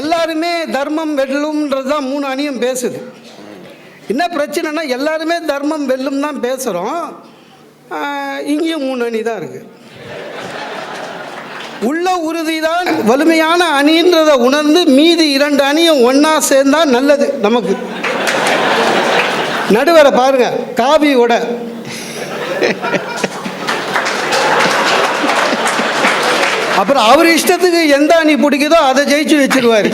எல்லாருமே தர்மம் வெல்லும்ன்றது தான் மூணு அணியும் பேசுது. என்ன பிரச்சனைனா எல்லாருமே தர்மம் வெல்லும் தான் பேசுகிறோம் இங்கேயும் மூணு அணி தான் இருக்குது உள்ள உறுதி தான் வலிமையான அணின்றதை உணர்ந்து மீதி இரண்டு அணியும் ஒன்றா சேர்ந்தா நல்லது நமக்கு. நடுவரை பாருங்க காவியோட அப்புறம் அவர் இஷ்டத்துக்கு எந்த அணி பிடிக்குதோ அதை ஜெயிச்சு வச்சிருவாரு.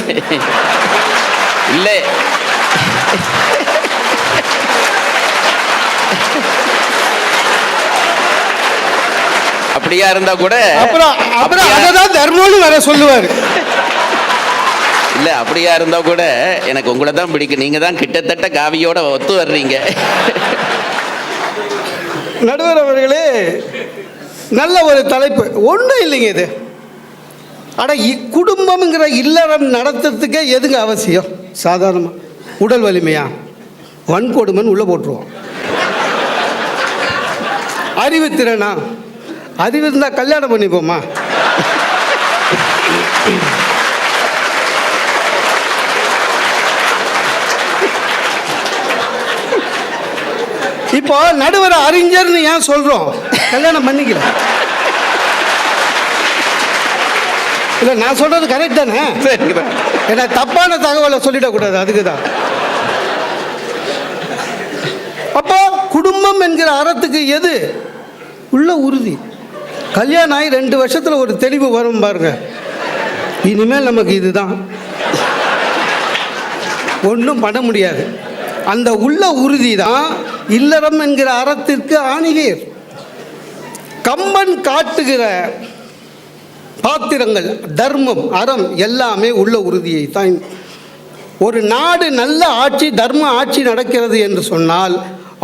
இல்லை. அப்படியா இருந்தா கூட அப்புறம் அப்புறம் அப்படியா- அதை தான் தர்மம்னு வர சொல்லுவார். இல்ல அப்படியா இருந்தா கூட எனக்கு உங்களை தான் பிடிக்கும். நீங்க தான் கிட்டத்தட்ட காவியோட ஒத்து வர்றீங்க. நடுவர் அவர்களே நல்ல ஒரு தலைப்பு. ஒன்றும் இல்லைங்க இது. ஆனால் குடும்பம்ங்கிற இல்லறம் நடத்துறதுக்கே எதுங்க அவசியம்? சாதாரணமாக உடல் வலிமையா? வன்கொடுமைன்னு உள்ளே போட்டுருவோம். அறிவு திறனா? அறிவு இருந்தால் கல்யாணம் பண்ணிப்போமா? இப்போ நடுவர் அறிஞர்னு ஏன் சொல்கிறோம் கல்யாணம் பண்ணிக்கல இல்லை நான் சொல்கிறது கரெக்ட் தானே? ஏன்னா தப்பான தகவலை சொல்லிடக்கூடாது அதுக்கு தான் அப்போ குடும்பம் என்கிற அறத்துக்கு எது? உள்ள உறுதி. கல்யாணம் ஆகி ரெண்டு வருஷத்தில் ஒரு தெளிவு வரும் பாருங்க. இனிமேல் நமக்கு இதுதான். ஒன்றும் பண்ண முடியாது. அந்த உள்ள உறுதி தான் இல்லறம் என்கிற அறத்திற்கு ஆணிவேர். கம்பன் காட்டுகிற பாத்திரங்கள் தர்மம் அறம் எல்லாமே உள்ள உறுதியை தான் ஒரு நாடு நல்ல ஆட்சி தர்ம ஆட்சி நடக்கிறது என்று சொன்னால்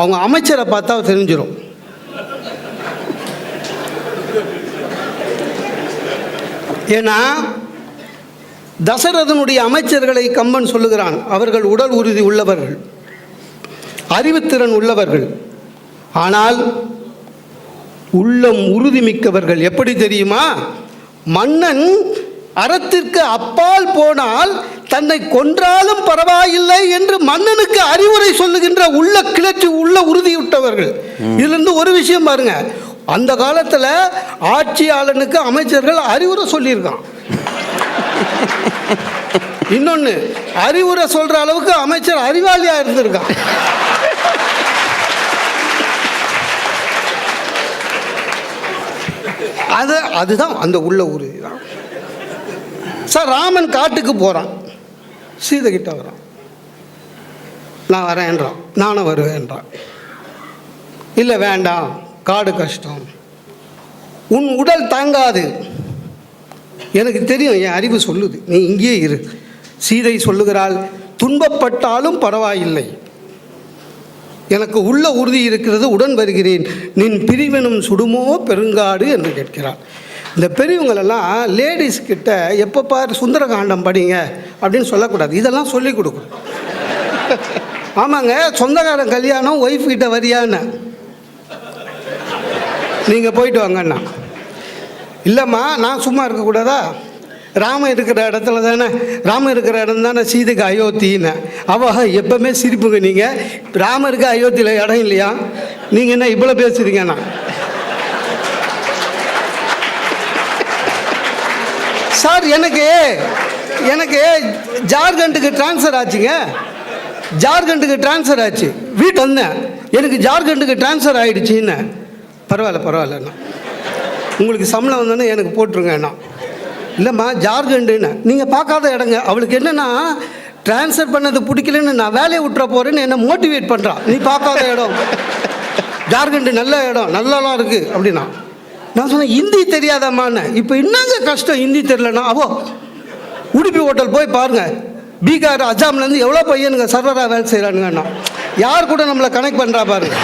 அவங்க அமைச்சரை பார்த்தா தெரிஞ்சிடும் ஏன்னா தசரதனுடைய அமைச்சர்களை கம்பன் சொல்லுகிறான். அவர்கள் உடல் உறுதி உள்ளவர்கள். அறிவுத்திறன் உள்ளவர்கள். ஆனால் உள்ளம் உறுதிமிக்கவர்கள் எப்படி தெரியுமா? மன்னன் அறத்திற்கு அப்பால் போனால் தன்னை கொன்றாலும் பரவாயில்லை என்று மன்னனுக்கு அறிவுரை சொல்லுகின்ற உள்ள கிளர்ச்சி உள்ள உறுதியுட்டவர்கள். இதிலிருந்து ஒரு விஷயம் பாருங்க. அந்த காலத்தில் ஆட்சியாளனுக்கு அமைச்சர்கள் அறிவுரை சொல்லியிருக்கான். இன்னொன்று அறிவுரை சொல்ற அளவுக்கு அமைச்சர் அறிவாளியா இருந்திருக்கான். அது அதுதான் அந்த உள்ள உறுதி தான் சார் ராமன் காட்டுக்கு போகிறான் சீதை கிட்ட வரான். நான் வரேன்றான் நானும் வருவேன்றான் இல்லை வேண்டாம். காடு கஷ்டம். உன் உடல் தாங்காது. எனக்கு தெரியும் என் அறிவு சொல்லுது. நீ இங்கேயே இரு. சீதை சொல்லுகிறாள் துன்பப்பட்டாலும் பரவாயில்லை. எனக்கு உள்ள உறுதி இருக்கிறது உடன் வருகிறேன். நின் பிரிவினும் சுடுமோ பெருங்காடு என்று கேட்கிறார் இந்த பெரியவங்களெல்லாம் லேடிஸ் கிட்ட எப்போ பார் சுந்தரகாண்டம் படிங்க அப்படின்னு சொல்லக்கூடாது. இதெல்லாம் சொல்லி கொடுக்கணும். ஆமாங்க சொந்தக்காரன் கல்யாணம் ஒய்ஃப் கிட்ட வரியான்னு. நீங்கள் போயிட்டு வாங்கண்ணா. இல்லைம்மா நான் சும்மா இருக்கக்கூடாதா? ராமன் இருக்கிற இடத்துல தானே? ராமன் இருக்கிற இடம் தானே? சீதைக்கு அயோத்தின்னு. அவ எப்பவுமே சிரிப்புங்க நீங்கள் ராமருக்கு அயோத்தியில் இடம் இல்லையா? நீங்கள் என்ன இவ்வளோ பேசுறீங்கண்ணா சார் எனக்கு எனக்கு ஜார்க்கண்டுக்கு ட்ரான்ஸ்ஃபர் ஆச்சுங்க. ஜார்க்கண்டுக்கு ட்ரான்ஸ்ஃபர் ஆச்சு. வீட்டு வந்தேன். எனக்கு ஜார்க்கண்டுக்கு ட்ரான்ஸ்ஃபர் ஆகிடுச்சின்னு பரவாயில்ல பரவாயில்லண்ணா உங்களுக்கு சம்பளம் வந்தோன்னே எனக்கு போட்டுருங்க அண்ணா. இல்லைம்மா ஜார்க்கண்டுன்னு. நீங்கள் பார்க்காத இடங்க. அவளுக்கு என்னென்னா ட்ரான்ஸ்ஃபர் பண்ணது பிடிக்கலன்னு நான் வேலையை விட்டுற போகிறேன்னு என்னை மோட்டிவேட் பண்ணுறான் நீ பார்க்காத இடம். ஜார்க்கண்டு நல்ல இடம். நல்லாலாம் இருக்குது அப்படின்னா. நான் சொன்னேன் ஹிந்தி தெரியாதாம்மான்னு. இப்போ என்னங்க கஷ்டம் ஹிந்தி தெரியலன்னா? அவோ உடுப்பி ஹோட்டல் போய் பாருங்கள் பீகார் அஜாம்லேருந்து எவ்வளோ பையனுங்க சர்வராக வேலை செய்கிறானுங்கண்ணா யார் கூட நம்மளை கனெக்ட் பண்ணுறா பாருங்க.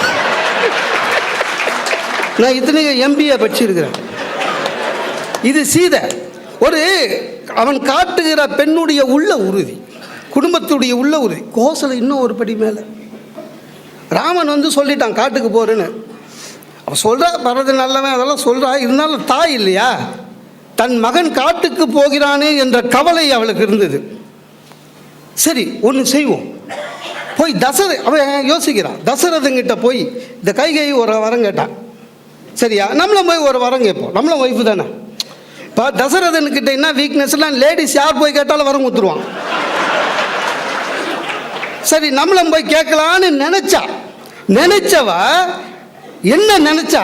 நான் இத்தனைக்கு எம்பிஏ படிச்சிருக்கிறேன். இது சீதை. ஒரு அவன் காட்டுகிற பெண்ணுடைய உள்ள உறுதி குடும்பத்துடைய உள்ள உறுதி. கோசலை இன்னும் ஒரு படி மேலே. ராமன் வந்து சொல்லிட்டான் காட்டுக்கு போறேன்னு. அவன் சொல்கிறா வர்றது நல்லவன் அதெல்லாம் சொல்கிறா இருந்தாலும் தாய் இல்லையா? தன் மகன் காட்டுக்கு போகிறானே என்ற கவலை அவளுக்கு இருந்தது. சரி ஒன்று செய்வோம். போய் தசர அவன் யோசிக்கிறான். தசரதங்கிட்ட போய் இந்த கைகை ஒரு வரம் கேட்டான். சரியா? நம்மளும் போய் ஒரு வரம் கேட்போம். நம்மளும் ஒய்ஃபு தானே? இப்போ தசரதன்கிட்ட என்ன வீக்னஸ்லாம் லேடிஸ் யார் போய் கேட்டாலும் வரம் கொடுத்துருவான் சரி நம்மளும் போய் கேட்கலான்னு நினைச்சா நினைச்சவ என்ன நினைச்சா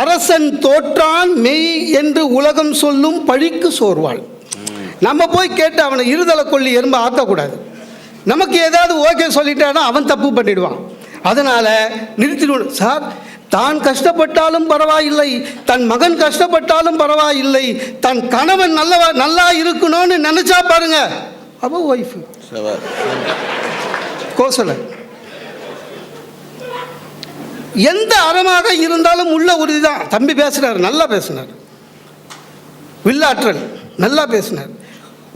அரசன் தோற்றான் மெய் என்று உலகம் சொல்லும் பழிக்கு சோர்வாள். நம்ம போய் கேட்டு அவனை இருதலை கொல்லி எறும்ப ஆற்றக்கூடாது நமக்கு ஏதாவது ஓகே சொல்லிட்டானா அவன் தப்பு பண்ணிடுவான். அதனால் நிறுத்திடுவோம். சார் தான் கஷ்டப்பட்டாலும் பரவாயில்லை தன் மகன் கஷ்டப்பட்டாலும் பரவாயில்லை தன் கணவன் நல்லவா நல்லா இருக்கணும்னு நினைச்சா பாருங்க. அவ ஒய்ஃபு கோசலை. எந்த அறமாக இருந்தாலும் உள்ள உறுதி தான் தம்பி பேசுனார் நல்லா பேசினார். வில்லாற்றல் நல்லா பேசினார்.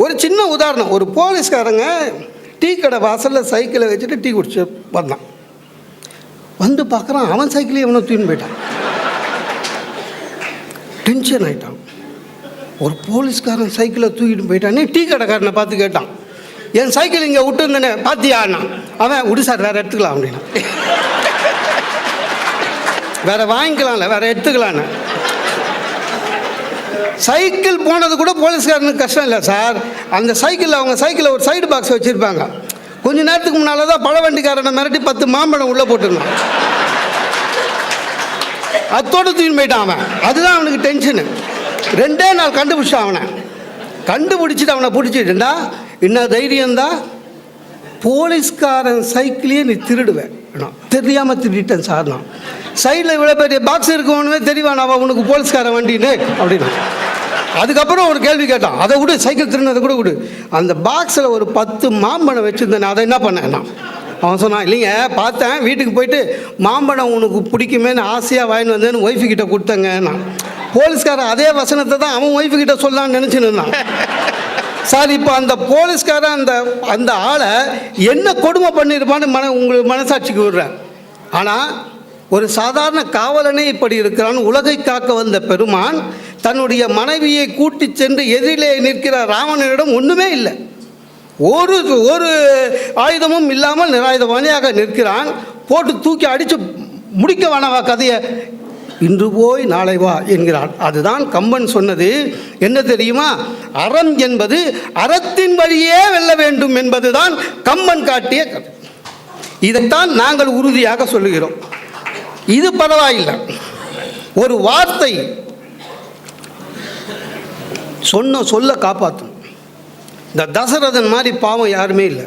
ஒரு சின்ன உதாரணம் ஒரு போலீஸ்காரங்க டீ கடை வாசலில் சைக்கிளை வச்சுட்டு டீ குடிச்சு வந்தான். வந்து பார்க்குறான் அவன் சைக்கிளே இவனை தூக்கின்னு போயிட்டான். டென்ஷன் ஆயிட்டான். ஒரு போலீஸ்காரன் சைக்கிளை தூக்கிட்டு போயிட்டானே. டீ கடைக்காரனை பார்த்து கேட்டான். என் சைக்கிள் இங்கே விட்டுருந்தேனே பார்த்தியாண்ணா அவன் விடு சார் வேறு எடுத்துக்கலாம் அப்படின்னா. வேற வாங்கிக்கலாம்ல வேற எடுத்துக்கலான்னு சைக்கிள் போனது கூட போலீஸ்காரனுக்கு கஷ்டம் இல்லை சார். அந்த சைக்கிளில் அவங்க சைக்கிளில் ஒரு சைடு பாக்ஸ் வச்சுருப்பாங்க. கொஞ்ச நேரத்துக்கு முன்னால் தான் பழ வண்டிக்காரனை மிரட்டி பத்து மாம்பழம் உள்ளே போட்டுருந்தான். அத்தோடு தூக்கி போயிட்டான் அவன். அதுதான் அவனுக்கு டென்ஷனு ரெண்டே நாள் கண்டுபிடிச்சான் அவனை. கண்டுபிடிச்சிட்டு அவனை பிடிச்சிட்டுண்டா என்ன தைரியம்தான் போலீஸ்காரன் சைக்கிளையே நீ திருடுவேன். தெரியாமல் திருடிட்டேன் சார் நான். சைடில் இவ்வளோ பெரிய பாக்ஸ் இருக்கவனுமே தெரியவான் அவன் உனக்கு போலீஸ்காரன் வண்டின்னு? அப்படின்னு. அதுக்கப்புறம் ஒரு கேள்வி கேட்டான். அதை விடு சைக்கிள் திருநதை கூட விடு அந்த பாக்ஸில் ஒரு பத்து மாம்பழம் வச்சுருந்தேன். அதை என்ன பண்ணேன்? நான். அவன் சொன்னான் இல்லைங்க பார்த்தேன் வீட்டுக்கு போயிட்டு மாம்பழம் உனக்கு பிடிக்குமேன்னு ஆசையாக வாங்கிட்டு வந்தேன்னு ஒய்ஃபு கிட்ட கொடுத்தேங்க. நான். போலீஸ்காரன் அதே வசனத்தை தான் அவன் ஒய்ஃபு கிட்ட சொல்லலாம்னு நினச்சின்னு இருந்தான். சார் இப்போ அந்த போலீஸ்காரன் அந்த அந்த ஆளை என்ன கொடுமை பண்ணியிருப்பான்னு மன உங்களுக்கு மனசாட்சிக்கு விடுறேன். ஆனால் ஒரு சாதாரண காவலனே இப்படி இருக்கிறான். உலகை காக்க வந்த பெருமான் தன்னுடைய மனைவியை கூட்டிச் சென்று எதிரிலே நிற்கிற ராவணனிடம் ஒன்றுமே இல்லை. ஒரு ஒரு ஆயுதமும் இல்லாமல் நிராயுதவானியாக நிற்கிறான். போட்டு தூக்கி அடித்து முடிக்க வேணவா கதையை. இன்று போய் நாளை வா என்கிறான். அதுதான் கம்பன் சொன்னது. என்ன தெரியுமா? அறம் என்பது அறத்தின் வழியே வெல்ல வேண்டும் என்பதுதான் கம்பன் காட்டிய கதை. இதைத்தான் நாங்கள் உறுதியாக சொல்லுகிறோம். இது பரவாயில்லை. ஒரு வார்த்தை சொன்ன சொல்ல காப்பாற்றும் இந்த தசரதன் மாதிரி பாவம் யாருமே இல்லை.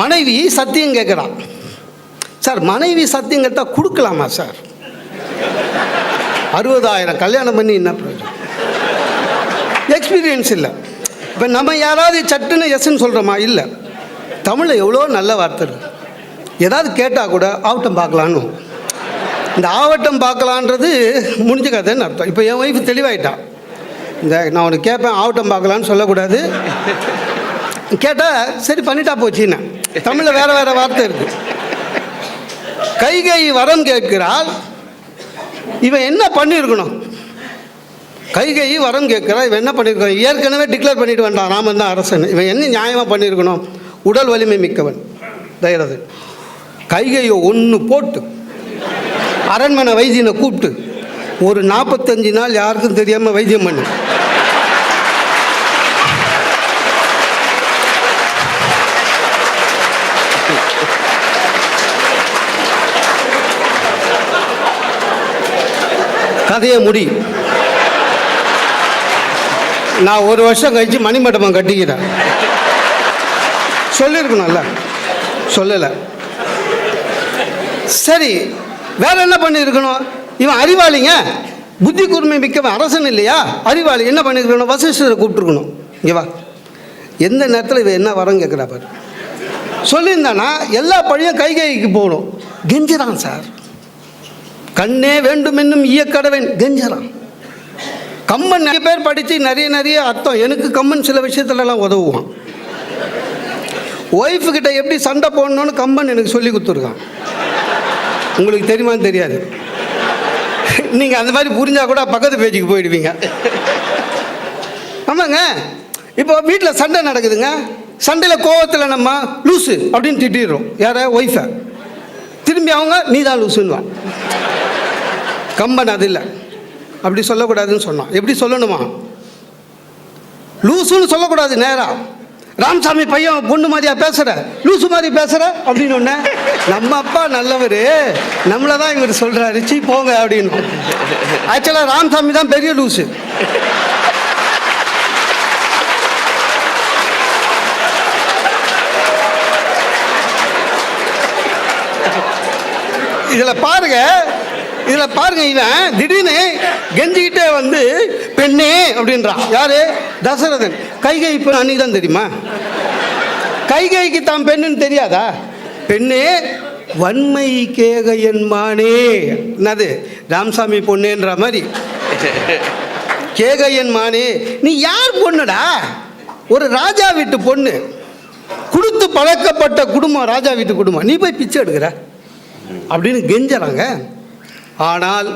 மனைவி சத்தியம் கேட்குறான் சார் மனைவி சத்தியம் கேட்டால் கொடுக்கலாமா சார்? அறுபதாயிரம் கல்யாணம் பண்ணி என்ன பிரயோஜனம்? எக்ஸ்பீரியன்ஸ் இல்லை. இப்போ நம்ம யாராவது சட்டுன்னு எஸ்ன்னு சொல்கிறோமா இல்லை. தமிழில் எவ்வளோ நல்ல வார்த்தை இருக்கு. ஏதாவது கேட்டால் கூட ஆவட்டம் பார்க்கலான்னு. இந்த ஆவட்டம் பார்க்கலான்றது முடிஞ்ச கதைன்னு அர்த்தம். இப்போ என் ஒய்ஃப் தெளிவாயிட்டான் இந்த நான் உனக்கு கேட்பேன் ஆவட்டம் பார்க்கலான்னு சொல்லக்கூடாது. கேட்டால் சரி பண்ணிட்டா போச்சுன்னு. தமிழில் வேறு வேறு வார்த்தை இருக்குது கைகை வரம் கேட்கிறாள். இவன் என்ன பண்ணியிருக்கணும் கைகை வரம் கேட்குறா இவன் என்ன பண்ணியிருக்கணும் ஏற்கனவே டிக்ளேர் பண்ணிட்டு வந்தான் ராமன் தான் அரசன். இவன் என்ன நியாயமாக பண்ணியிருக்கணும் உடல் வலிமை மிக்கவன். தயரது கைகையை ஒன்று போட்டு அரண்மனை வைத்தியனை கூப்பிட்டு ஒரு நாற்பத்தஞ்சு நாள் யாருக்கும் தெரியாமல் வைத்தியம் பண்ணு. கதையை முடி. நான் ஒரு வருஷம் கழிச்சு மணிமண்டபம் கட்டிக்கிறேன். சொல்லியிருக்கணும்ல சொல்லலை. சரி வேற என்ன பண்ணியிருக்கணும்? இவன் அறிவாளிங்க. புத்தி கூர்மை மிக்கவன் அரசன் இல்லையா? அறிவாளி. என்ன பண்ணியிருக்கணும் வசிஷ்டரை கூப்பிட்டுருக்கணும். இங்கே வா. எந்த நேரத்தில் இவன் என்ன வரம் கேட்குறா பாரு. சொல்லியிருந்தானா எல்லா பழியும் கைகைக்கு போகணும். கெஞ்சிறான் சார். கண்ணே வேண்டும் என்னும் இயக்கடவன் கெஞ்சிரான் கம்மன் நிறைய பேர் படித்து நிறைய நிறைய அர்த்தம். எனக்கு கம்மன் சில விஷயத்துலலாம் உதவுவான். ஒய்ஃபுக்கிட்ட எப்படி சண்டை போடணும்னு கம்பன் எனக்கு சொல்லி கொடுத்துருக்கான். உங்களுக்கு தெரியுமான்னு தெரியாது. நீங்கள் அந்த மாதிரி புரிஞ்சால் கூட பக்கத்து பேஜுக்கு போயிடுவீங்க. ஆமாங்க. இப்போ வீட்டில் சண்டை நடக்குதுங்க. சண்டையில் கோவத்தில் நம்ம லூசு அப்படின்னு திட்டிடுறோம். யார? ஒய்ஃபை திரும்பி அவங்க நீ தான் லூசுன்னுவான் கம்பன் அது இல்லை. அப்படி சொல்லக்கூடாதுன்னு சொன்னான். எப்படி சொல்லணுமா? லூசுன்னு சொல்லக்கூடாது நேராக ராமசாமி பையன் பொண்ணு மாதிரியா பேசுற? லூசு மாதிரி பேசுற? அப்படின்னு ஒன்று நம்ம அப்பா நல்லவர். நம்மளை தான் இவர் சொல்றாரு. சீ போங்க அப்படின்னு. ஆக்சுவலாக ராமசாமி தான் பெரிய லூசு. இதில் பாருங்க இதில் பாருங்க இவன் திடீர்னு கெஞ்சிக்கிட்டே வந்து பெண்ணே அப்படின்றான். யாரு? தசரதன். கைகை இப்போ அன்னைக்கு தான் தெரியுமா கைகைக்கு தான் பெண்ணுன்னு தெரியாதா? பெண்ணே வன்மை கேகையன் மானே. என்னது? ராமசாமி பொண்ணுன்ற மாதிரி. கேகையன் மானே. நீ யார் பொண்ணுடா? ஒரு ராஜா வீட்டு பொண்ணு. கொடுத்து பழக்கப்பட்ட குடும்பம் ராஜா வீட்டு குடும்பம். நீ போய் பிச்சை எடுக்கிற. அப்படின்னு கெஞ்சறாங்க. ஆனால்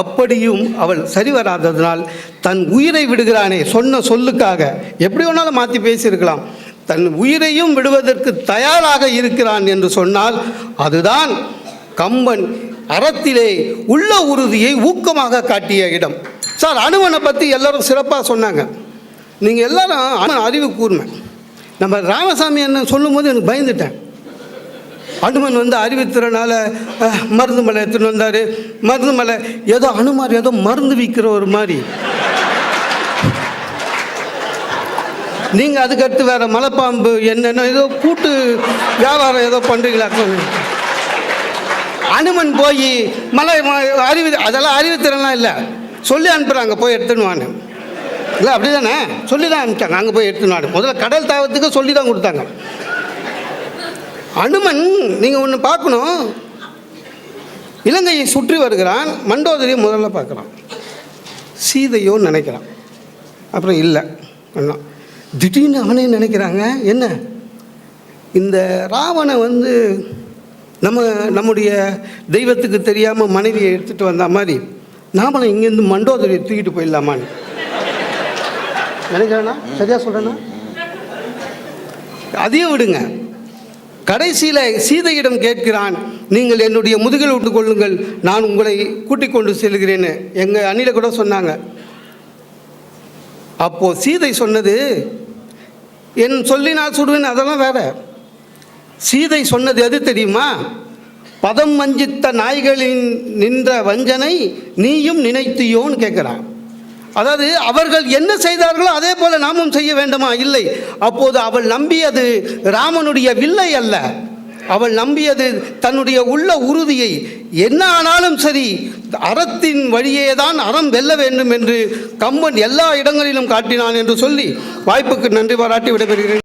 அப்படியும் அவள் சரிவராததினால் தன் உயிரை விடுகிறானே சொன்ன சொல்லுக்காக எப்படி வேணாலும் மாற்றி பேசியிருக்கலாம். தன் உயிரையும் விடுவதற்கு தயாராக இருக்கிறான் என்று சொன்னால் அதுதான் கம்பன் அறத்திலே உள்ள உறுதியை ஊக்கமாக காட்டிய இடம். சார் அணுவனை பற்றி எல்லாரும் சிறப்பாக சொன்னாங்க. நீங்கள் எல்லாரும் அனுமன் அறிவு கூர்மை. நம்ம ராமசாமி என்ன சொல்லும்போது எனக்கு பயந்துட்டேன். அனுமன் வந்து அறிவித்திறனால மருந்து மலை எடுத்துன்னு வந்தார். மருந்து மலை ஏதோ அனுமார் ஏதோ மருந்து விற்கிற ஒரு மாதிரி. நீங்கள் அதுக்கடுத்து வேறு மலைப்பாம்பு என்னென்ன ஏதோ கூட்டு வியாபாரம் ஏதோ பண்ணுறீங்களா அனுமன் போய் மலை ம- அறிவி அதெல்லாம் அறிவித்திறன்லாம் இல்லை. சொல்லி அனுப்புகிறாங்க போய் எடுத்துன்னு இல்லை அப்படி தானே சொல்லி தான் அனுப்பிச்சாங்க அங்கே போய் எடுத்துன்னு முதல்ல கடல் தாவத்துக்கு சொல்லி தான் கொடுத்தாங்க. அனுமன் நீங்கள் ஒன்று பார்க்கணும். இலங்கையை சுற்றி வருகிறான் மண்டோதரியை முதல்ல பார்க்குறான் சீதையோன்னு நினைக்கிறான். அப்புறம் இல்லை அண்ணா. திடீர்னு அவனே நினைக்கிறாங்க என்ன? இந்த ராவணை வந்து நம்ம நம்முடைய தெய்வத்துக்கு தெரியாமல் மனைவியை எடுத்துகிட்டு வந்த மாதிரி நாமளும் இங்கேருந்து மண்டோதரியை தூக்கிட்டு போயிடலாமான்னு. நினைக்கிறேன்னா சரியா சொல்கிறேன்னா அதையும் விடுங்க. கடைசியில் சீதையிடம் கேட்கிறான் நீங்கள் என்னுடைய முதுகில் விட்டு கொள்ளுங்கள் நான் உங்களை கூட்டிக் கொண்டு செல்கிறேன்னு. எங்கள் அணில கூட சொன்னாங்க. அப்போது சீதை சொன்னது என் சொல்லி நான் சுடுவேன் அதெல்லாம் வேற. சீதை சொன்னது எது தெரியுமா? பதம் வஞ்சித்த நாய்களின் நின்ற வஞ்சனை நீயும் நினைத்தியோன்னு கேட்குறான். அதாவது அவர்கள் என்ன செய்தார்களோ அதே போல நாமும் செய்ய வேண்டுமா? இல்லை. அப்போது அவள் நம்பியது ராமனுடைய வில்லை அல்ல. அவள் நம்பியது தன்னுடைய உள்ள உறுதியை. என்ன ஆனாலும் சரி அறத்தின் வழியே தான் அறம் வெல்ல வேண்டும் என்று கம்பன் எல்லா இடங்களிலும் காட்டினான் என்று சொல்லி வாய்ப்புக்கு நன்றி பாராட்டி விடைபெறுகிறேன்.